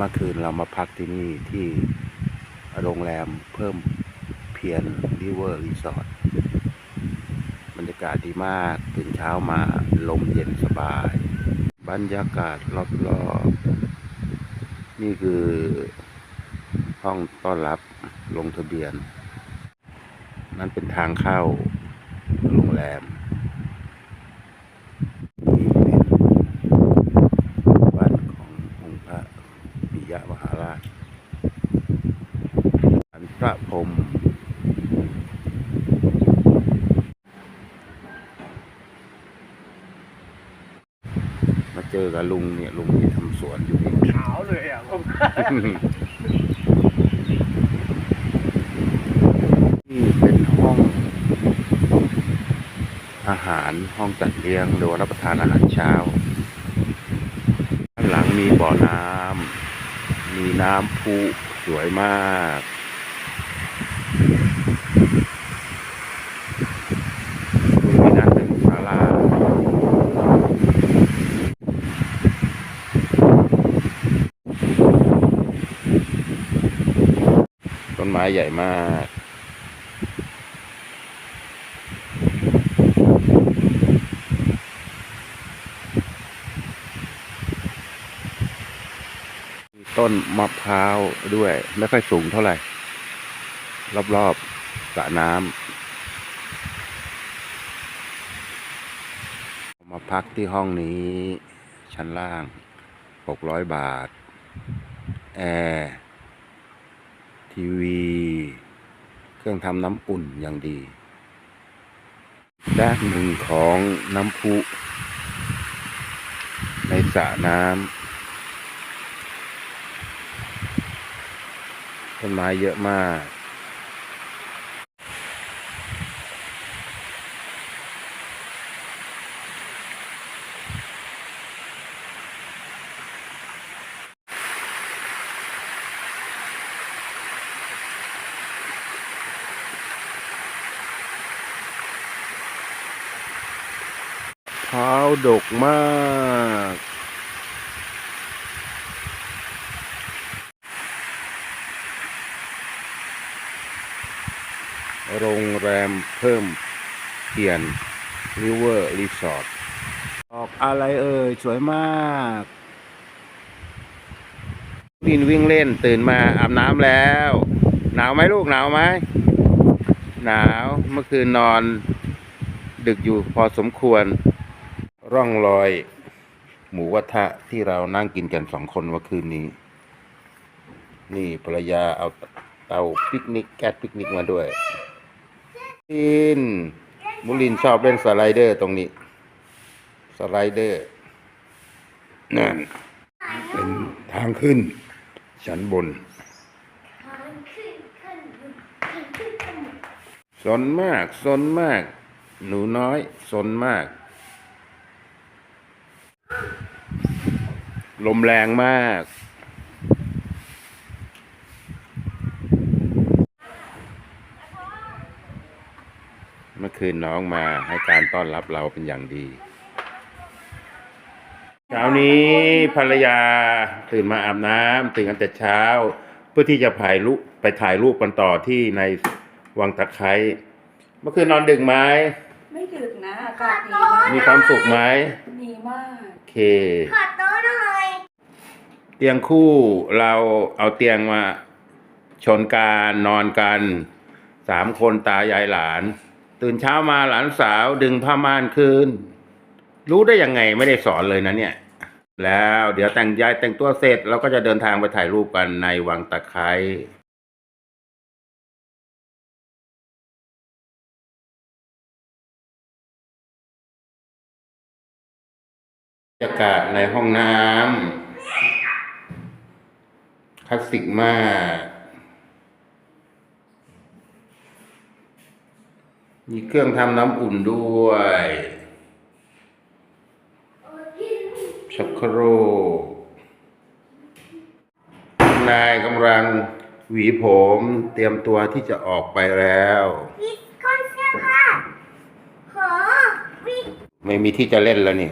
เมื่อคืนเรามาพักที่นี่ที่โรงแรมเพิ่มเพียนริเวอร์รีสอร์ทบรรยากาศดีมากตื่นเช้ามาลมเย็นสบาย บรรยากาศรอบๆ นี่คือห้องต้อนรับลงทะเบียน นั่นเป็นทางเข้าโรงแรม นี่เป็นบ้านขององค์พระปิยมหาราชอันพระพรหมมาเจอ กับลุงเนี่ยลุงที่ทำสวนอยู่นี่ขาวเลยอะผมนี่เป็นห้อง อาหารห้องจัดเลี้ยงหรือว่ารับประทานอาหารเช้าด้านหลังมีบ่อน้ำมีน้ำพุสวยมากมีนั่นเป็นศาลาต้นไม้ใหญ่มากมีต้นมะพร้าวด้วย ไม่ค่อยสูงเท่าไหร่ รอบๆสระน้ำมาพักที่ห้องนี้ ชั้นล่าง 600 บาท แอร์ ทีวี เครื่องทำน้ำอุ่นอย่างดี ด้านหนึ่งของน้ำพุในสระน้ำต้นไม้เยอะมาก เท้าวดกมาก โรงแรมเพิ่มเพียนริเวอร์รีสอร์ทออกอะไรเอ่ย สวยมากวินวิ่งเล่นตื่นมาอาบน้ำแล้ว หนาวไหมลูกหนาวไหม หนาวเมื่อคืนนอนดึกอยู่พอสมควร ร่องรอย หมูกระทะที่เรานั่งกินกันสองคนเมื่อคืนนี้ นี่ภรรยาเอาเตาปิกนิกแก๊สปิกนิกมาด้วยลินมุลินชอบเล่นสไลเดอร์ตรงนี้ สไลเดอร์นั่นเป็นทางขึ้น ชั้นบนสนมากสนมาก หนูน้อยสนมาก ลมแรงมาก เมื่อคืนน้องมาให้การต้อนรับเราเป็นอย่างดี เช้านี้ภรรยาตื่นมาอาบน้ำตื่นกันแต่เช้า เพื่อที่จะถ่ายรูปไปถ่ายรูปกันต่อที่ในวังตะไคร้เมื่อคืนนอนดึกไหมไม่ดึกนะอากาศดีมากมีความสุขไหมดีมาก โอเค ขอโต๊ะหน่อย เตียงคู่เราเอาเตียงมาชนกันนอนกันสามคนตายายหลาน ตื่นเช้ามาหลานสาวดึงผ้าม่านคืนรู้ได้ยังไงไม่ได้สอนเลยนะเนี่ย แล้วเดี๋ยวแต่งยายแต่งตัวเสร็จเราก็จะเดินทางไปถ่ายรูปกันในวังตะไคร้บรรยากาศในห้องน้ำ คลาสสิกมากมีเครื่องทำน้ำอุ่นด้วยชักโครกนายกำลังหวีผมเตรียมตัวที่จะออกไปแล้ววิสคอนเสื้อผ้าขอวิสไม่มีที่จะเล่นแล้วนี่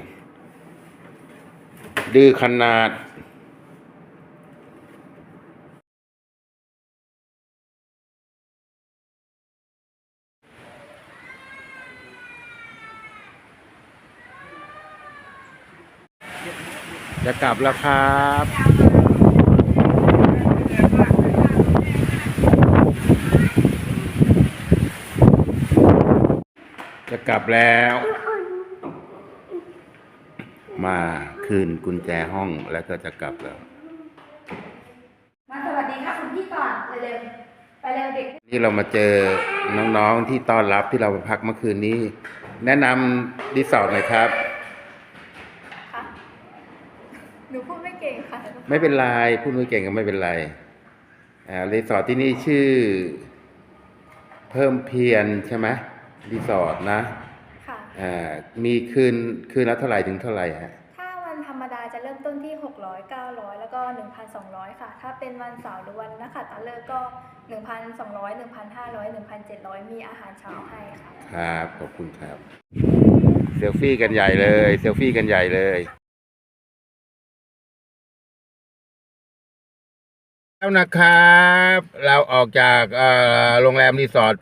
ดื้อขนาด จะกลับแล้วครับจะกลับแล้ว มาคืนกุญแจห้องแล้วก็จะกลับแล้ว มาสวัสดีค่ะคุณพี่ก่อนเร็วๆไปเร็วเด็กนี่เรามาเจอน้องๆที่ต้อนรับที่เราไปพักเมื่อคืนนี้ แนะนำรีสอร์ทหน่อยครับ ค่ะหนูพูดไม่เก่งค่ะ ไม่เป็นไรพูดไม่เก่งก็ไม่เป็นไรอ่ารีสอร์ทที่นี่ชื่อ เพิ่มเพียรใช่ไหมรีสอร์ทนะค่ะ อ่ามีคืนคืนละเท่าไหร่ถึงเท่าไหร่ฮะถ้าวันธรรมดาจะเริ่มต้นที่ 600 900 แล้วก็ 1,200 ค่ะ ถ้าเป็นวันเสาร์หรือวันนักขัตฤกษ์ก็ 1,200 1,500 1,700 มีอาหารเช้าให้ค่ะ ครับขอบคุณครับ เซลฟี่กันใหญ่เลย เซลฟี่กันใหญ่เลย แล้วนะครับ เราออกจากเอ่อโรงแรมรีสอร์ท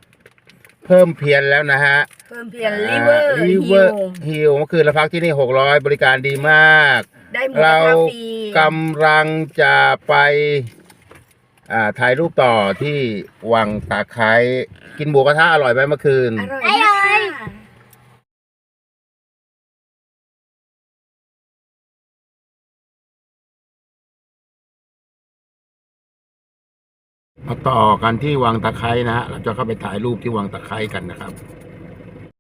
เพิ่มเพียรแล้วนะฮะ เพิ่มเพียรลิเวอร์ลิเวอร์ฮิลเมื่อคืนเราพักที่นี่หกร้อยบริการดีมากได้หมูกระเราทะฟรีกำลังจะไปอ่าถ่ายรูปต่อที่วังตาไคร้กินหมูกระทะอร่อยไหมเมื่อคืน อร่อย มาต่อกันที่วังตะไคร้นะฮะเราจะเข้าไปถ่ายรูปที่วังตะไคร้กันนะครับ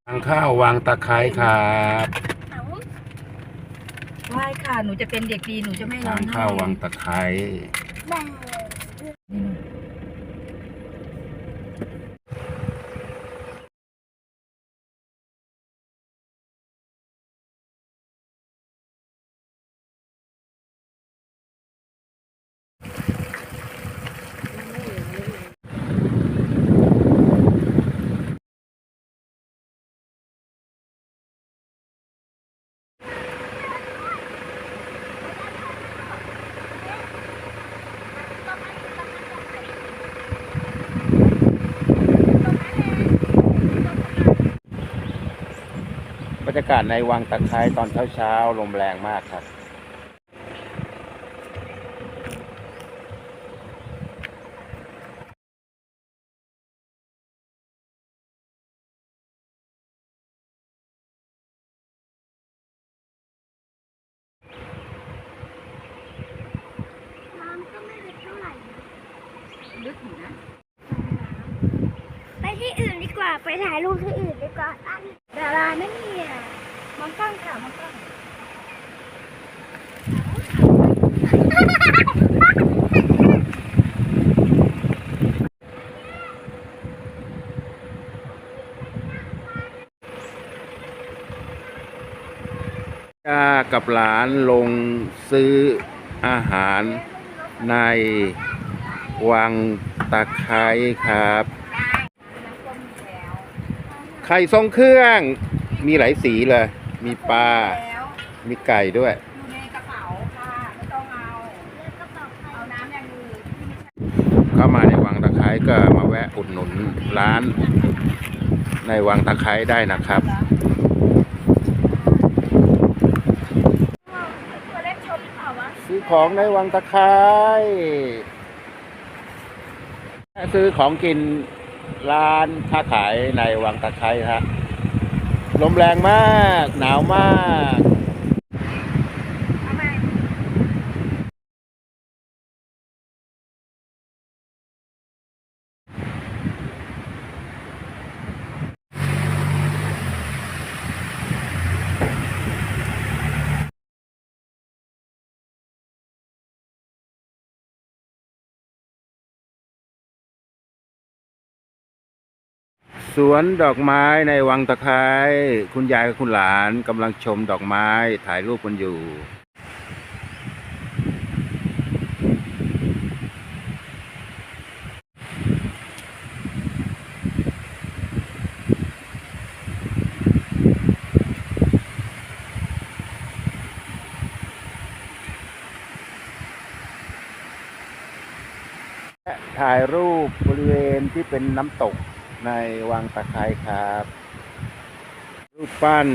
ทางเข้าวังตะไคร้ครับไหว้ค่ะ หนูจะเป็นเด็กดี หนูจะไม่ร้อทางงไห้เข้าวังตะไคร้แบ่บากาศในวังตะไคร้ตอนเช้าๆลมแรงมากครับ น้ำก็ไม่ลึกเท่าไหร่ ลึกอยู่นะ ไปที่อื่นดีกว่า ไป ถ่ายรูปที่อื่นดีกว่าดาราไม่มีอะมองกล้องค่ะมองกล้องย่ากับหลานลงซื้ออาหารในวังตะไคร้ครับ ไข่ทรงเครื่อง มีหลายสีเลย มีปลา แล้วมีไก่ด้วย อยู่ในกระเป๋าค่ะไม่ต้องเอาเอาน้ำอย่างอื่นเข้ามาในวังตะไคร้ก็มาแวะอุดหนุนร้าน ในวังตะไคร้ได้นะครับ ตัวเล็กชมเปล่าวะซื้อของในวังตะไคร้ซื้อของกิน ร้านค้าขายในวังตะไคร้ฮะลมแรงมาก หนาวมาก สวนดอกไม้ในวังตะไคร้คุณยายกับคุณหลานกำลังชมดอกไม้ถ่ายรูปกันอยู่ ถ่ายรูปบริเวณที่เป็นน้ำตก ในวังตะไคร้ครับ รูปปั้น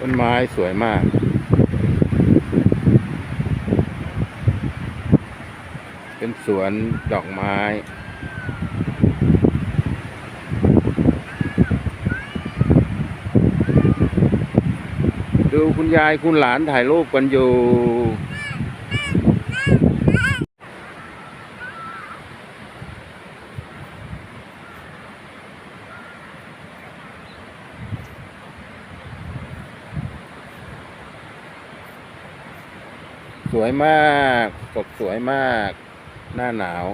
ต้นไม้สวยมาก เป็นสวนดอกไม้ดูคุณยายคุณหลานถ่ายรูปกันอยู่ สวยมาก สดสวยมาก หน้าหนาว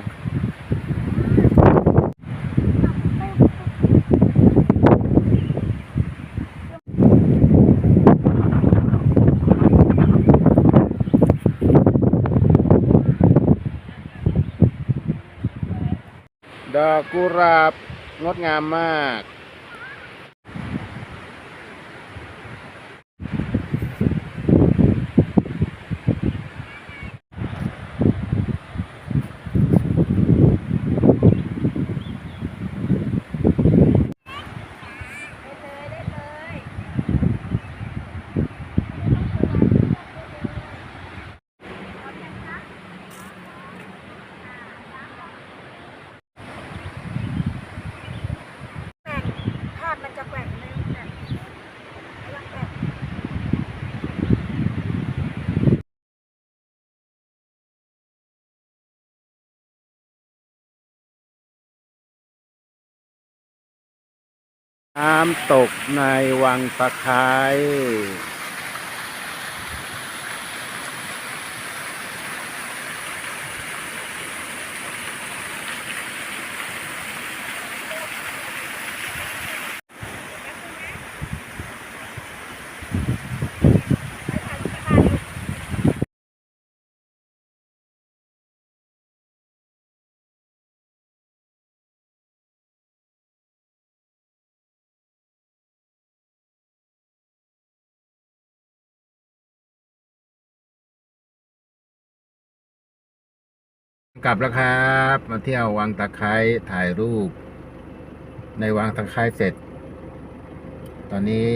ดอกกุหลาบงดงามมาก แปลกภาพมันจะแปลกนึงแต่ไม่ต้องแปลก น้ำตกในวังตะไคร้ กลับแล้วครับ มาเที่ยววังตะไคร้ถ่ายรูป ในวังตะไคร้เสร็จ ตอนนี้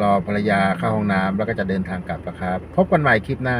รอภรรยาเข้าห้องน้ำแล้วก็จะเดินทางกลับแล้วครับ พบกันใหม่คลิปหน้า